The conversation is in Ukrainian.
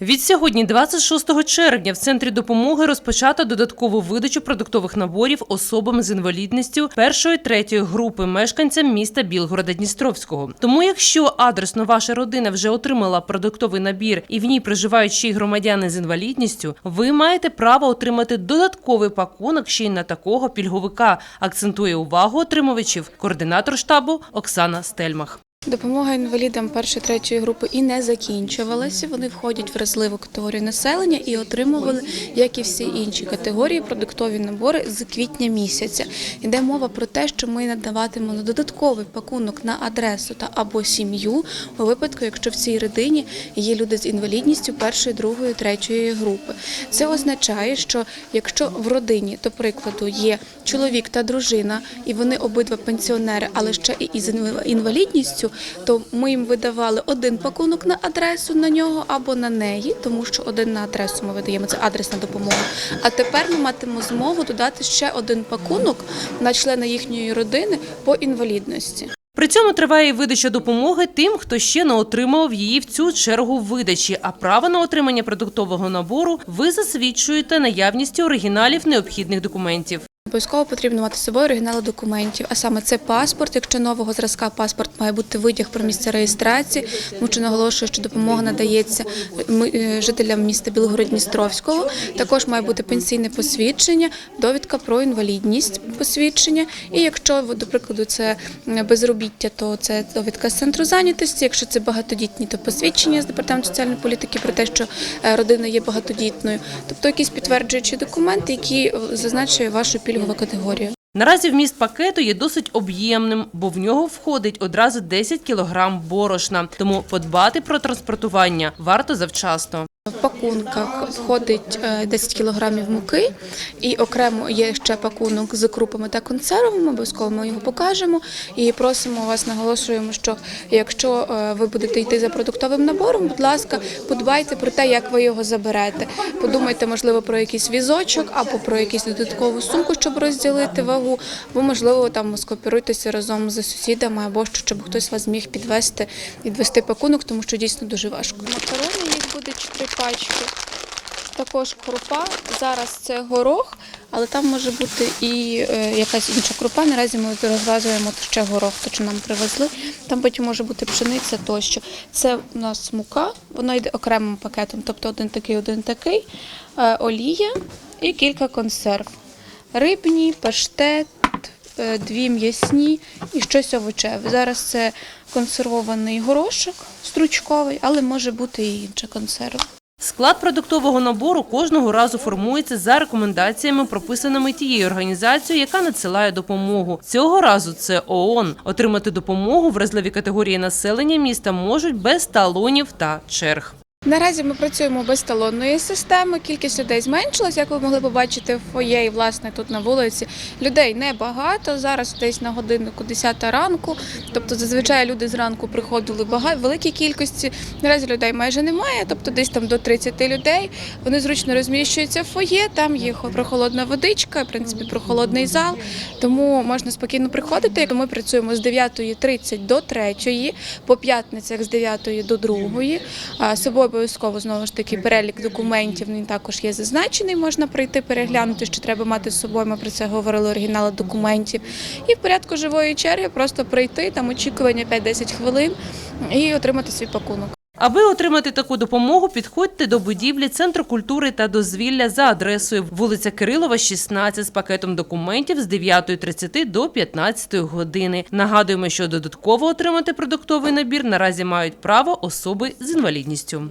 Від сьогодні, 26 червня, в центрі допомоги розпочато додаткову видачу продуктових наборів особам з інвалідністю першої третьої групи мешканцям міста Білгорода Дністровського. Тому, якщо адресно ваша родина вже отримала продуктовий набір і в ній проживають ще й громадяни з інвалідністю, ви маєте право отримати додатковий пакунок ще й на такого пільговика. Акцентує увагу отримувачів координатор штабу Оксана Стельмах. Допомога інвалідам першої третьої групи і не закінчувалася. Вони входять в вразливу категорію населення і отримували, як і всі інші категорії, продуктові набори з квітня місяця. Йде мова про те, що ми надаватимемо додатковий пакунок на адресу та або сім'ю у випадку, якщо в цій родині є люди з інвалідністю першої, другої, третьої групи. Це означає, що якщо в родині, до прикладу, є чоловік та дружина, і вони обидва пенсіонери, але ще і із інвал- то ми їм видавали один пакунок на адресу на нього або на неї, тому що один на адресу ми видаємо це адресна допомога. А тепер ми матимемо змогу додати ще один пакунок на члена їхньої родини по інвалідності. При цьому триває і видача допомоги тим, хто ще не отримав її в цю чергу видачі. А право на отримання продуктового набору ви засвідчуєте наявністю оригіналів необхідних документів. Обов'язково потрібно мати з собою оригінали документів, а саме це паспорт. Якщо нового зразка паспорт має бути витяг про місце реєстрації. Тому що наголошую, що допомога надається ми- е, жителям міста Білгород-Дністровського. Також має бути пенсійне посвідчення, довідка про інвалідність посвідчення. І якщо до прикладу це безробіття, то це довідка з центру зайнятості. Якщо це багатодітні, то посвідчення з департаменту соціальної політики про те, що е, родина є багатодітною, тобто якісь підтверджуючі документи, які е, зазначує вашу пільгову категорію. Наразі вміст пакету є досить об'ємним, бо в нього входить одразу 10 кілограм борошна. Тому подбати про транспортування варто завчасно. В пакунках входить е, 10 кілограмів муки, і окремо є ще пакунок з крупами та консервами. Обов'язково ми його покажемо. І просимо вас, наголошуємо, що якщо е, ви будете йти за продуктовим набором, будь ласка, подбайте про те, як ви його заберете. Подумайте, можливо, про якийсь візочок або про якусь додаткову сумку, щоб розділити вагу, або можливо там скооперуйтеся разом з сусідами, або що, щоб хтось вас зміг підвести, відвести пакунок, тому що дійсно дуже важко. Буде 4 пачки. Також крупа. Зараз це горох, але там може бути і е, якась інша крупа. Наразі ми розв'язуємо ще горох, то що нам привезли. Там потім може бути пшениця тощо. Це у нас мука, воно йде окремим пакетом, тобто один такий, один такий, е, олія і кілька консерв. Рибні, паштет, дві м'ясні і щось овочеве. Зараз це консервований горошок стручковий, але може бути і інша консерва. Склад продуктового набору кожного разу формується за рекомендаціями, прописаними тією організацією, яка надсилає допомогу. Цього разу це ООН. Отримати допомогу вразливі категорії населення міста можуть без талонів та черг. Наразі ми працюємо без талонної системи. Кількість людей зменшилась, як ви могли побачити в фоє, власне тут на вулиці. Людей небагато. Зараз десь на годиннику 10 ранку. Тобто зазвичай люди зранку приходили бага... великі кількості. Наразі людей майже немає, тобто десь там до 30 людей. Вони зручно розміщуються в фоє. Там є прохолодна водичка, в принципі, прохолодний зал. Тому можна спокійно приходити. Ми працюємо з 9.30 до 3, по п'ятницях з 9 до 2. Собою обов'язково знову ж таки перелік документів. Він також є зазначений. Можна прийти переглянути, що треба мати з собою. Ми про це говорили оригінали документів. І в порядку живої черги просто прийти там очікування 5-10 хвилин і отримати свій пакунок. Аби отримати таку допомогу, підходьте до будівлі Центру культури та дозвілля за адресою вулиця Кирилова, 16 з пакетом документів з 9.30 до 15 години. Нагадуємо, що додатково отримати продуктовий набір наразі мають право особи з інвалідністю.